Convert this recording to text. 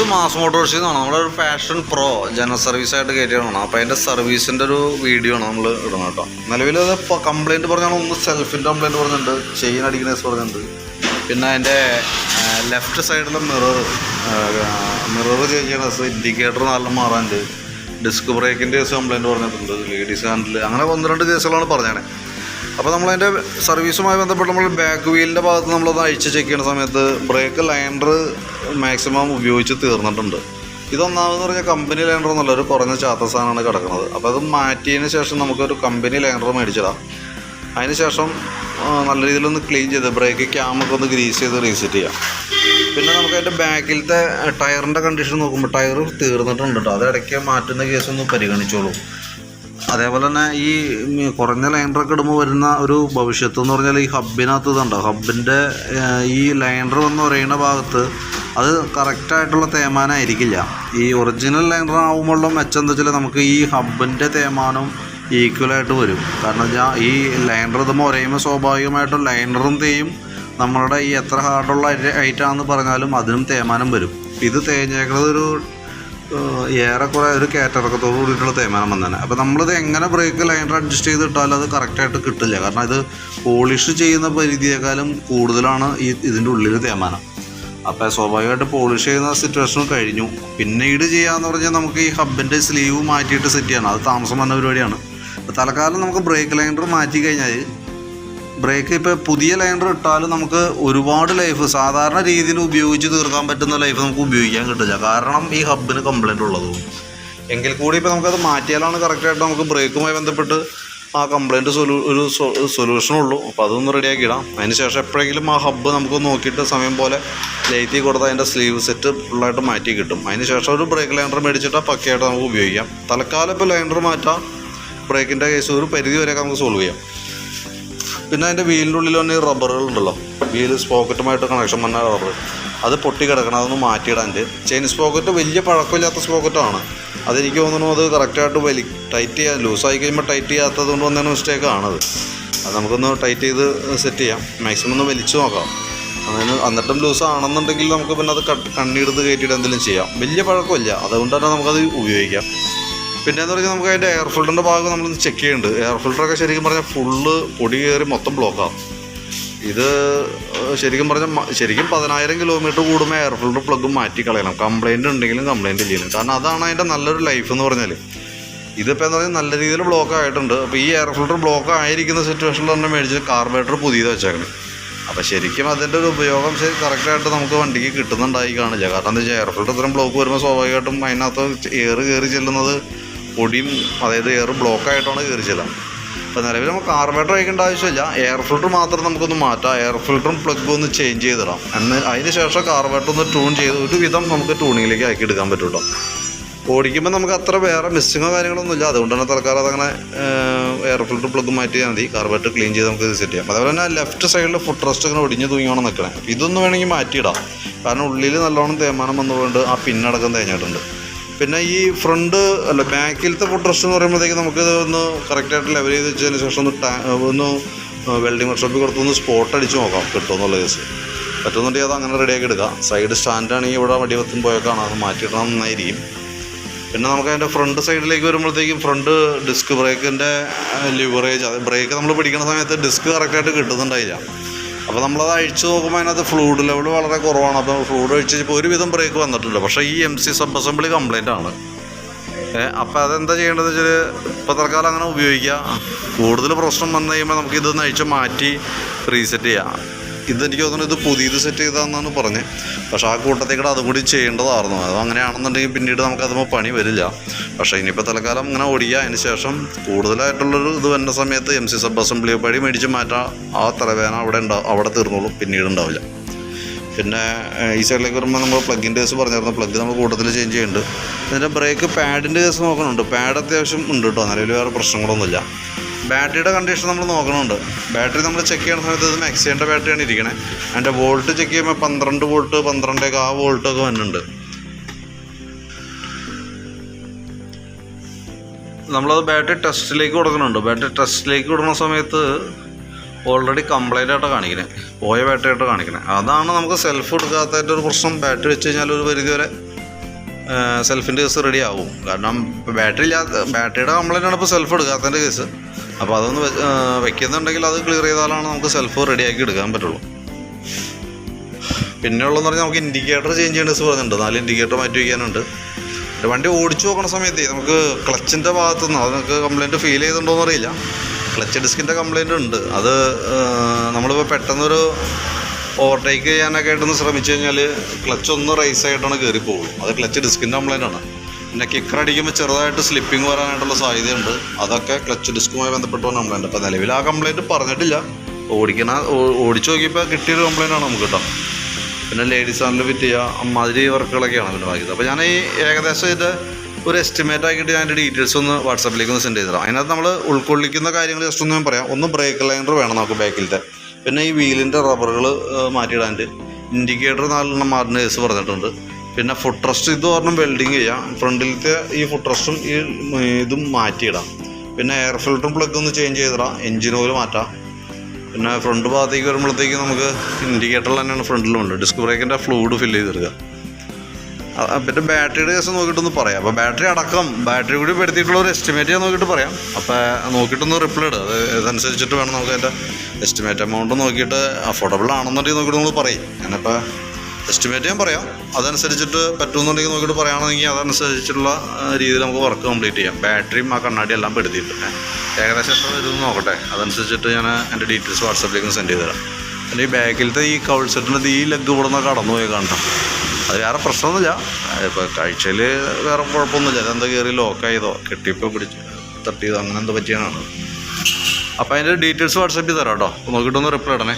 ഇത് മാസ് മോട്ടോഴ്സിൽ നിന്നാണ് ഒരു ഫാഷൻ പ്രോ ജനറൽ സർവീസ് ആയിട്ട് കയറ്റിയാണ് അപ്പോൾ അതിന്റെ സർവീസിന്റെ ഒരു വീഡിയോ ആണ് നമ്മൾ ഇടണം കേട്ടോ. നിലവിൽ അത് ഇപ്പോൾ കംപ്ലൈന്റ് പറഞ്ഞാൽ ഒന്ന് സെൽഫിന്റെ കംപ്ലൈന്റ് പറഞ്ഞിട്ടുണ്ട്. ചെയിൻ അടിക്കണേസ് പറഞ്ഞിട്ടുണ്ട്. പിന്നെ അതിന്റെ ലെഫ്റ്റ് സൈഡിലെ മിറർ മിറർ ചേഞ്ച് ചെയ്യണ ഇൻഡിക്കേറ്റർ നല്ല മാറാനുണ്ട്. ഡിസ്ക് ബ്രേക്കിന്റെ കേസ് കംപ്ലൈന്റ് പറഞ്ഞിട്ടുണ്ട്. ലേഡീസ് ഹാൻഡിൽ അങ്ങനെ ഒന്ന് രണ്ട് കേസുകളാണ് പറഞ്ഞത്. അപ്പോൾ നമ്മളതിന്റെ സർവീസുമായി ബന്ധപ്പെട്ട് നമ്മൾ ബാക്ക് വീലിന്റെ ഭാഗത്ത് നമ്മളത് അഴിച്ച് ചെക്ക് ചെയ്യുന്ന സമയത്ത് ബ്രേക്ക് ലൈൻഡർ മാക്സിമം ഉപയോഗിച്ച് തീർന്നിട്ടുണ്ട്. ഇതൊന്നാമെന്ന് പറഞ്ഞാൽ കമ്പനി ലൈൻഡർ എന്നുള്ള ഒരു കുറഞ്ഞ ചാത്ത സാധനമാണ് കിടക്കുന്നത്. അപ്പോൾ അത് മാറ്റിയതിന് ശേഷം നമുക്കൊരു കമ്പനി ലൈൻഡർ മേടിച്ചിടാം. അതിന് ശേഷം നല്ല രീതിയിലൊന്ന് ക്ലീൻ ചെയ്ത് ബ്രേക്ക് ക്യാമൊക്കെ ഒന്ന് ഗ്രീസ് ചെയ്ത് റീസെറ്റ് ചെയ്യാം. പിന്നെ നമുക്ക് അതിന്റെ ബാക്കിലത്തെ ടയറിന്റെ കണ്ടീഷൻ നോക്കുമ്പോൾ ടയർ തീർന്നിട്ടുണ്ട് കേട്ടോ അത് ഇടയ്ക്ക് മാറ്റുന്ന കേസൊന്ന് പരിഗണിച്ചോളൂ. അതേപോലെ തന്നെ ഈ കുറഞ്ഞ ലൈനറൊക്കെ ഇടുമ്പോൾ വരുന്ന ഒരു ഭവിഷ്യത്ത് എന്ന് പറഞ്ഞാൽ ഈ ഹബിനകത്ത് ഇതുണ്ടോ ഹബിന്റെ ഈ ലൈനർ വന്ന് പറയുന്ന ഭാഗത്ത് അത് കറക്റ്റായിട്ടുള്ള തേമാനായിരിക്കില്ല. ഈ ഒറിജിനൽ ലൈനർ ആകുമ്പോഴുള്ള മെച്ചം എന്താ വെച്ചാൽ നമുക്ക് ഈ ഹബിന്റെ തേമാനം ഈക്വലായിട്ട് വരും. കാരണം വെച്ചാൽ ഈ ലൈനർ ഇതുമ്പോൾ ഉരയുമ്പോൾ സ്വാഭാവികമായിട്ടും ലൈനറും തേയും. നമ്മളുടെ ഈ എത്ര ഹാർഡുള്ള ഐറ്റാണെന്ന് പറഞ്ഞാലും അതിനും തേമാനം വരും. ഇത് തേഞ്ഞേക്കുന്നത് ഒരു ഏറെക്കുറെ ഒരു കയറ്റിറക്കത്തോട് കൂടിയിട്ടുള്ള തേയ്മാനം വന്നതാണ് അപ്പോൾ നമ്മളിത് എങ്ങനെ ബ്രേക്ക് ലൈനർ അഡ്ജസ്റ്റ് ചെയ്തിട്ടാലും അത് കറക്റ്റായിട്ട് കിട്ടില്ല. കാരണം ഇത് പോളിഷ് ചെയ്യുന്ന പരിധിയേക്കാളും കൂടുതലാണ് ഈ ഇതിന്റെ ഉള്ളിൽ തേമാനം അപ്പോൾ സ്വാഭാവികമായിട്ട് പോളിഷ് ചെയ്യുന്ന സിറ്റുവേഷൻ കഴിഞ്ഞു. പിന്നീട് ചെയ്യാമെന്ന് പറഞ്ഞാൽ നമുക്ക് ഈ ഹബിന്റെ സ്ലീവ് മാറ്റിയിട്ട് സെറ്റ് ചെയ്യണം. അത് താമസം വന്ന പരിപാടിയാണ്. അപ്പോൾ തൽക്കാലം നമുക്ക് ബ്രേക്ക് ലൈനർ മാറ്റി കഴിഞ്ഞാൽ ബ്രേക്ക് ഇപ്പോൾ പുതിയ ലൈനർ ഇട്ടാലും നമുക്ക് ഒരുപാട് ലൈഫ് സാധാരണ രീതിയിൽ ഉപയോഗിച്ച് തീർക്കാൻ പറ്റുന്ന ലൈഫ് നമുക്ക് ഉപയോഗിക്കാൻ കിട്ടില്ല. കാരണം ഈ ഹബിന് കംപ്ലൈന്റ് ഉള്ളതും എങ്കിൽ കൂടി ഇപ്പോൾ നമുക്കത് മാറ്റിയാലാണ് കറക്റ്റായിട്ട് നമുക്ക് ബ്രേക്കുമായി ബന്ധപ്പെട്ട് ആ കംപ്ലൈന്റ് സൊല്യൂ ഒരു സൊല്യൂഷൻ ഉള്ളൂ. അപ്പോൾ അതൊന്ന് റെഡിയാക്കി ഇടാം. അതിന് ശേഷം എപ്പോഴെങ്കിലും ആ ഹബ്ബ് നമുക്ക് നോക്കിയിട്ട് സമയം പോലെ ലൈറ്റി കൊടുത്ത് അതിന്റെ സ്ലീവ് സെറ്റ് ഫുള്ളായിട്ട് മാറ്റി കിട്ടും. അതിന് ശേഷം ഒരു ബ്രേക്ക് ലൈൻഡർ മേടിച്ചിട്ട് പക്കയായിട്ട് നമുക്ക് ഉപയോഗിക്കാം. തൽക്കാലം ഇപ്പോൾ ലൈൻഡർ മാറ്റാം. ബ്രേക്കിന്റെ കേസ് ഒരു പരിധി വരെയൊക്കെ നമുക്ക് സോൾവ് ചെയ്യാം. പിന്നെ അതിന്റെ വീലിന്റെ ഉള്ളിൽ തന്നെ ഈ റബ്ബറുകളുണ്ടല്ലോ വീൽ സ്പോക്കറ്റുമായിട്ട് കണക്ഷൻ വന്ന റബ്ബർ അത് പൊട്ടി കിടക്കണം അതൊന്ന് മാറ്റിയിടാന്റെ ചെയിൻ സ്പോക്കറ്റ് വലിയ പഴക്കമില്ലാത്ത സ്പോക്കറ്റാണ് അതെനിക്ക് തോന്നുന്നു അത് കറക്റ്റായിട്ട് വലി ടൈറ്റ് ചെയ്യാൻ ലൂസായി കഴിയുമ്പോൾ ടൈറ്റ് ചെയ്യാത്തത് കൊണ്ട് വന്നതിന് മിസ്റ്റേക്ക് ആണത്. അത് നമുക്കൊന്ന് ടൈറ്റ് ചെയ്ത് സെറ്റ് ചെയ്യാം. മാക്സിമം ഒന്ന് വലിച്ചു നോക്കാം. അങ്ങനെ എന്നിട്ടും ലൂസ് ആണെന്നുണ്ടെങ്കിൽ നമുക്ക് പിന്നെ അത് കണ്ണീടുത്ത് കയറ്റിയിട്ട് എന്തെങ്കിലും ചെയ്യാം. വലിയ പഴക്കമില്ല. അതുകൊണ്ട് തന്നെ നമുക്കത് ഉപയോഗിക്കാം. പിന്നെ എന്ന് പറഞ്ഞാൽ നമുക്ക് അതിന്റെ എയർ ഫിൽറ്ററിന്റെ ഭാഗം നമ്മളൊന്ന് ചെക്ക് ചെയ്യുന്നുണ്ട് എയർ ഫിൽറ്ററൊക്കെ ശരിക്കും പറഞ്ഞാൽ ഫുള്ള് പൊടി കയറി മൊത്തം ബ്ലോക്കാണ് ഇത് ശരിക്കും പറഞ്ഞാൽ ശരിക്കും പതിനായിരം കിലോമീറ്റർ കൂടുമ്പോൾ എയർ ഫിൽറ്റർ പ്ലഗ് മാറ്റി കളയണം. കംപ്ലൈന്റ് ഉണ്ടെങ്കിലും കംപ്ലൈന്റ് ഇല്ലെങ്കിലും കാരണം അതാണ് അതിന്റെ നല്ലൊരു ലൈഫ് എന്ന് പറഞ്ഞാൽ ഇതിപ്പോൾ എന്ന് പറഞ്ഞാൽ നല്ല രീതിയിൽ ബ്ലോക്ക് ആയിട്ടുണ്ട്. അപ്പോൾ ഈ എയർ ഫിൽറ്റർ ബ്ലോക്ക് ആയിരിക്കുന്ന സിറ്റുവേഷനിൽ തന്നെ മേടിച്ച് കാർബേറ്റർ പുതിയത് വെച്ചേക്കണം. അപ്പോൾ ശരിക്കും അതിന്റെ ഒരു ഉപയോഗം ശരി കറക്റ്റായിട്ട് നമുക്ക് വണ്ടിക്ക് കിട്ടുന്നുണ്ടായി കാണില്ല. കാരണം എന്താ വെച്ചാൽ എയർ ഫിൽറ്റർ ഇത്രയും ബ്ലോക്ക് വരുമ്പോൾ സ്വാഭാവികമായിട്ടും അതിനകത്ത് എയർ കയറി ചെല്ലുന്നത് പൊടിയും അതായത് എയർ ബ്ലോക്ക് ആയിട്ടാണ് കയറി ചെല്ലാം അപ്പോൾ നിലവിൽ നമുക്ക് കാർബേറ്റർ അയക്കേണ്ട ആവശ്യമില്ല. എയർ ഫിൽറ്റർ മാത്രം നമുക്കൊന്ന് മാറ്റാം. എയർ ഫിൽറ്ററും പ്ലഗ് ഒന്ന് ചേഞ്ച് ചെയ്തിടാം. എന്ന് അതിന് ശേഷം കാർബേറ്റർ ഒന്ന് ട്യൂൺ ചെയ്ത് ഒരു വിധം നമുക്ക് ട്യൂണിങ്ങിലേക്ക് ആക്കി എടുക്കാൻ പറ്റും ഓടിക്കുമ്പോൾ നമുക്ക് അത്ര വേറെ മിസ്സിങ്ങോ കാര്യങ്ങളൊന്നും ഇല്ല. അതുകൊണ്ട് തന്നെ തൽക്കാലം അതങ്ങനെ എയർ ഫിൽറ്റർ പ്ലഗ് മാറ്റിയാൽ മതി. കാർബേറ്റർ ക്ലീൻ ചെയ്ത് നമുക്ക് സെറ്റ് ചെയ്യാം. അതേപോലെ തന്നെ ലെഫ്റ്റ് സൈഡിൽ ഫുഡ് റെസ്റ്റ് ഇങ്ങനെ ഒടിഞ്ഞ് തൂങ്ങിയാണ് നിൽക്കണേ ഇതൊന്നും വേണമെങ്കിൽ മാറ്റിയിടാം. കാരണം ഉള്ളിൽ നല്ലോണം തേമാനം വന്നുകൊണ്ട് ആ പിന്നടക്കം തേഞ്ഞിട്ടുണ്ട്. പിന്നെ ഈ ഫ്രണ്ട് അല്ല ബാക്കിലത്തെ ഫുഡ് റെസ്റ്റ് എന്ന് പറയുമ്പോഴത്തേക്ക് നമുക്ക് ഒന്ന് കറക്റ്റായിട്ട് ലെവൽ ചെയ്ത് വെച്ചതിന് ശേഷം ഒന്ന് ടാ ഒന്ന് വെൽഡിംഗ് വർക്ക്ഷോപ്പിൽ കൊടുത്തൊന്ന് സ്പോട്ട് അടിച്ച് നോക്കാം. കിട്ടുമെന്നുള്ള കേസ് പറ്റുന്നുണ്ടെങ്കിൽ അത് അങ്ങനെ റെഡിയാക്കി എടുക്കാം. സൈഡ് സ്റ്റാൻഡാണെങ്കിൽ ഇവിടെ വടിവത്തും പോയേക്കാണ് അത് മാറ്റിയിടണം നന്നായിരിക്കും. പിന്നെ നമുക്ക് അതിന്റെ ഫ്രണ്ട് സൈഡിലേക്ക് വരുമ്പോഴത്തേക്കും ഫ്രണ്ട് ഡിസ്ക് ബ്രേക്കിന്റെ ലിവറേജ് അത് ബ്രേക്ക് നമ്മൾ പിടിക്കുന്ന സമയത്ത് ഡിസ്ക് കറക്റ്റായിട്ട് കിട്ടുന്നുണ്ടായില്ല. അപ്പോൾ നമ്മളത് അഴിച്ചു നോക്കുമ്പോൾ അതിനകത്ത് ഫ്ലൂഡ് ലെവൽ വളരെ കുറവാണ്. അപ്പോൾ ഫ്ലൂഡ് അഴിച്ചപ്പോൾ ഒരുവിധം ബ്രേക്ക് വന്നിട്ടില്ല. പക്ഷേ ഈ M C sub assembly complaint ആണ് അപ്പോൾ അതെന്താ ചെയ്യേണ്ടതെന്ന് വെച്ചാൽ ഇപ്പോൾ തൽക്കാലം അങ്ങനെ ഉപയോഗിക്കുക കൂടുതൽ പ്രശ്നം വന്നു കഴിയുമ്പോൾ നമുക്കിതൊന്ന് അഴിച്ച് മാറ്റി റീസെറ്റ് ചെയ്യാം. ഇതെനിക്ക് തോന്നുന്നു ഇത് പുതിയത് സെറ്റ് ചെയ്തതെന്നാണ് പറഞ്ഞത്. പക്ഷേ ആ കൂട്ടത്തിൽ കൂടെ അതും കൂടി ചെയ്യേണ്ടതായിരുന്നു. അത് അങ്ങനെയാണെന്നുണ്ടെങ്കിൽ പിന്നീട് നമുക്ക് അതുമ്പോൾ പണി വരില്ല. പക്ഷേ ഇനിയിപ്പോൾ തൽക്കാലം ഇങ്ങനെ ഓടിക്കുക അതിന് ശേഷം കൂടുതലായിട്ടുള്ളൊരു ഇത് വരുന്ന സമയത്ത് എം സി സബ് അസംബ്ലി പടി മേടിച്ച് മാറ്റാം ആ തലവേദന അവിടെ ഉണ്ടാവും അവിടെ തീർന്നോളും. പിന്നീട് ഉണ്ടാവില്ല. പിന്നെ ഈ സൈഡിലേക്ക് വരുമ്പോൾ നമ്മൾ പ്ലഗിന്റെ കേസ് പറഞ്ഞായിരുന്നു. പ്ലഗ് നമ്മൾ കൂട്ടത്തിൽ ചേഞ്ച് ചെയ്യുന്നുണ്ട് ഇതിന്റെ ബ്രേക്ക് പാഡിന്റെ കേസ് നോക്കണുണ്ട്. പാഡ് അത്യാവശ്യം ഉണ്ട് കേട്ടോ നിലവിൽ വേറെ പ്രശ്നങ്ങളൊന്നുമില്ല. ബാറ്ററിയുടെ കണ്ടീഷൻ നമ്മൾ നോക്കണുണ്ട്. ബാറ്ററി നമ്മൾ ചെക്ക് ചെയ്യുന്ന സമയത്ത് ഇത് മാക്സിന്റെ ബാറ്ററിയാണ് ഇരിക്കണേ. അതിന്റെ വോൾട്ട് ചെക്ക് ചെയ്യുമ്പോൾ പന്ത്രണ്ട് വോൾട്ട് പന്ത്രണ്ടേക്ക് ആ വോൾട്ടൊക്കെ വരുന്നുണ്ട് നമ്മളത് ബാറ്ററി ടെസ്റ്റിലേക്ക് കൊടുക്കുന്നുണ്ട്. ബാറ്ററി ടെസ്റ്റിലേക്ക് കൊടുക്കുന്ന സമയത്ത് ഓൾറെഡി കംപ്ലൈന്റ് ആയിട്ടാണ് കാണിക്കണേ. പോയ ബാറ്ററി ആയിട്ട് കാണിക്കണേ. അതാണ് നമുക്ക് സെൽഫ് എടുക്കാത്തതിന്റെ ഒരു പ്രശ്നം. ബാറ്ററി വെച്ച് കഴിഞ്ഞാൽ ഒരു പരിധി വരെ സെൽഫിന്റെ കേസ് റെഡി ആവും. കാരണം ഇപ്പോൾ ബാറ്ററി ഇല്ലാത്ത ബാറ്ററിയുടെ കംപ്ലൈന്റ് ആണ് ഇപ്പോൾ സെൽഫ് എടുക്കാത്തതിന്റെ കേസ് അപ്പോൾ അതൊന്ന് വെക്കുന്നുണ്ടെങ്കിൽ അത് ക്ലിയർ ചെയ്താലാണ് നമുക്ക് സെൽഫ് റെഡിയാക്കി എടുക്കാൻ പറ്റുള്ളൂ. പിന്നെ ഉള്ളതെന്ന് പറഞ്ഞാൽ നമുക്ക് ഇൻഡിക്കേറ്റർ ചേഞ്ച് ചെയ്യേണ്ട പറഞ്ഞിട്ടുണ്ട്. നാല് ഇൻഡിക്കേറ്റർ മാറ്റി വയ്ക്കാനുണ്ട് വണ്ടി ഓടിച്ചു നോക്കണ സമയത്ത് നമുക്ക് ക്ലച്ചിന്റെ ഭാഗത്തു നിന്ന് അത് കംപ്ലൈന്റ് ഫീൽ ചെയ്തിട്ടുണ്ടോ എന്നറിയില്ല ക്ലച്ച് ഡിസ്കിന്റെ കംപ്ലൈന്റ് ഉണ്ട്. അത് നമ്മളിപ്പോൾ പെട്ടെന്നൊരു ഓവർടേക്ക് ചെയ്യാനൊക്കെ ആയിട്ടൊന്ന് ശ്രമിച്ചു കഴിഞ്ഞാൽ ക്ലച്ച് ഒന്ന് റൈസ് ആയിട്ടാണ് കയറി പോകുള്ളൂ അത് ക്ലച്ച് ഡിസ്കിന്റെ കംപ്ലൈന്റ് ആണ്. പിന്നെ കിക്കർ അടിക്കുമ്പോൾ ചെറുതായിട്ട് സ്ലിപ്പിംഗ് വരാനായിട്ടുള്ള സാധ്യതയുണ്ട്. അതൊക്കെ ക്ലച്ച് ഡിസ്കുമായി ബന്ധപ്പെട്ട കംപ്ലൈന്റ് അപ്പോൾ നിലവിൽ ആ കംപ്ലൈന്റ് പറഞ്ഞിട്ടില്ല. ഓടിക്കണ ഓടിച്ചു നോക്കിയപ്പോൾ കിട്ടിയൊരു കംപ്ലൈന്റ് ആണ് നമുക്ക് കേട്ടോ. പിന്നെ ലേഡീസ് ആണെങ്കിലും ഫിറ്റ് ചെയ്യുക അമ്മാതിരി വർക്കുകളൊക്കെയാണ് പിന്നെ വാങ്ങിയത് അപ്പോൾ ഞാൻ ഈ ഏകദേശം ഇത് ഒരു എസ്റ്റിമേറ്റ് ആക്കിയിട്ട് ഞാൻ ഡീറ്റെയിൽസ് ഒന്ന് വാട്സാപ്പിലേക്ക് ഒന്ന് സെൻഡ് ചെയ്തിടാം അതിനകത്ത് നമ്മൾ ഉൾക്കൊള്ളിക്കുന്ന കാര്യങ്ങൾ ജസ്റ്റ് ഒന്ന് ഞാൻ പറയാം. ഒന്ന് ബ്രേക്ക് ലൈനർ വേണം നമുക്ക് ബാക്കിലത്തെ പിന്നെ ഈ വീലിന്റെ റബ്ബറുകൾ മാറ്റിയിടാണ്ട് ഇൻഡിക്കേറ്റർ നാലെണ്ണം മാറുന്ന കേസ് പറഞ്ഞിട്ടുണ്ട്. പിന്നെ ഫുഡ് ട്രസ്റ്റ് ഇത് പറഞ്ഞും വെൽഡിങ് ചെയ്യാം. ഫ്രണ്ടിലത്തെ ഈ ഫുഡ് ട്രസ്റ്റും ഈ ഇതും മാറ്റിയിടാം. പിന്നെ എയർ ഫിൽറ്ററും പ്ലഗ് ഒന്ന് ചേഞ്ച് ചെയ്തിടാം. എഞ്ചിൻ ഓയിൽ മാറ്റാം. പിന്നെ ഫ്രണ്ട് ഭാഗത്തേക്ക് വരുമ്പോഴത്തേക്ക് നമുക്ക് ഇൻഡിക്കേറ്റർ തന്നെയാണ് ഫ്രണ്ടിലുമുണ്ട് ഡിസ്ക് ബ്രേക്കിന്റെ ഫ്ലൂഡ് ഫില്ല് ചെയ്തെടുക്കുക. പിന്നെ ബാറ്ററിയുടെ കേസ് നോക്കിയിട്ടൊന്ന് പറയാം. അപ്പോൾ ബാറ്ററി അടക്കം ബാറ്ററി കൂടി പെടുത്തിയിട്ടുള്ള ഒരു എസ്റ്റിമേറ്റ് ഞാൻ നോക്കിയിട്ട് പറയാം. അപ്പോൾ നോക്കിയിട്ടൊന്ന് റിപ്ലൈ ഇടുക അത് ഇതനുസരിച്ചിട്ട് വേണം നമുക്ക് അതിന്റെ എസ്റ്റിമേറ്റ് എമൗണ്ട് നോക്കിയിട്ട് അഫോർഡബിൾ ആണെന്നുണ്ടെങ്കിൽ നോക്കിയിട്ട് നമ്മൾ പറയും. ഞാനിപ്പോൾ എസ്റ്റിമേറ്റ് ഞാൻ പറയാം. അതനുസരിച്ചിട്ട് പറ്റുമെന്നുണ്ടെങ്കിൽ നോക്കിയിട്ട് പറയുകയാണെങ്കിൽ അതനുസരിച്ചുള്ള രീതിയിൽ നമുക്ക് വർക്ക് കംപ്ലീറ്റ് ചെയ്യാം. ബാറ്ററിയും ആ കണ്ണാടി എല്ലാം പെടുത്തിയിട്ട് ഏകദേശം എത്ര വരും നോക്കട്ടെ. അതനുസരിച്ചിട്ട് ഞാൻ എന്റെ ഡീറ്റെയിൽസ് വാട്സപ്പിലേക്ക് സെൻഡ് ചെയ്ത് തരാം. ഈ ബാക്കിലത്തെ ഈ കൗൾ സെറ്റിന്റെ ഈ ലെഗ് ഇവിടെ നിന്ന് കടന്നു പോയി കാണണം. അത് വേറെ പ്രശ്നമൊന്നുമില്ല. ഇപ്പോൾ കാഴ്ചയിൽ വേറെ കുഴപ്പമൊന്നുമില്ല. അതെന്താ കയറി ലോക്കായതോ കെട്ടിയപ്പോൾ പിടിച്ച് തട്ടിയതോ അങ്ങനെ എന്തോ പറ്റിയാണ് അപ്പോൾ അതിന്റെ ഡീറ്റെയിൽസ് വാട്സപ്പ് ചെയ്ത് തരാം കേട്ടോ. നോക്കിയിട്ടൊന്ന് റിപ്ലൈ ഇടണേ.